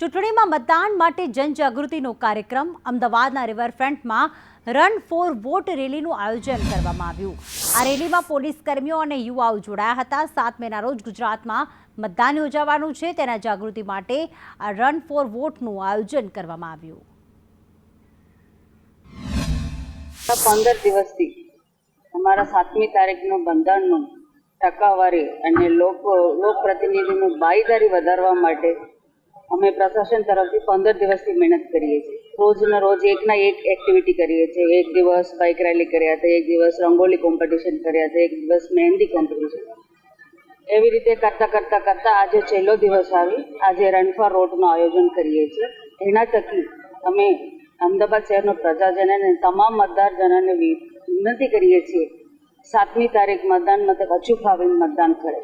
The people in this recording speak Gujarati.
ચૂંટણીમાં મતદાન માટે જનજાગૃતિનો કાર્યક્રમ અમદાવાદના રિવરફ્રન્ટમાં રન ફોર વોટ રેલીનું આયોજન કરવામાં આવ્યું. આ રેલીમાં પોલીસ કર્મીઓ અને યુવાઓ જોડાયા હતા. સાત મેના રોજ ગુજરાતમાં મતદાન યોજાવાનું છે. તેના જાગૃતિ માટે આ રન ફોર વોટનું આયોજન કરવામાં આવ્યું. પંદર દિવસથી અમારા સાતમી તારીખનું બંધારણનું ટકાવારી અને લોક, લોકપ્રતિનિધિનું બાયદારી વધારવા માટે અમે પ્રશાસન તરફથી પંદર દિવસથી મહેનત કરીએ છીએ. રોજના રોજ એકના એક એક્ટિવિટી કરીએ છીએ. એક દિવસ બાઇક રેલી કર્યા હતા, એક દિવસ રંગોલી કોમ્પિટિશન કર્યા હતા, એક દિવસ મહેંદી કોમ્પિટિશન એવી રીતે કરતાં કરતાં કરતાં આજે છેલ્લો દિવસ આવી. આજે રણફા રોડનું આયોજન કરીએ છીએ. એના થકી અમે અમદાવાદ શહેરનો પ્રજાજન અને તમામ મતદારજનોને વિનંતી કરીએ છીએ, સાતમી તારીખ મતદાન મથક અચૂક આવીને મતદાન કરે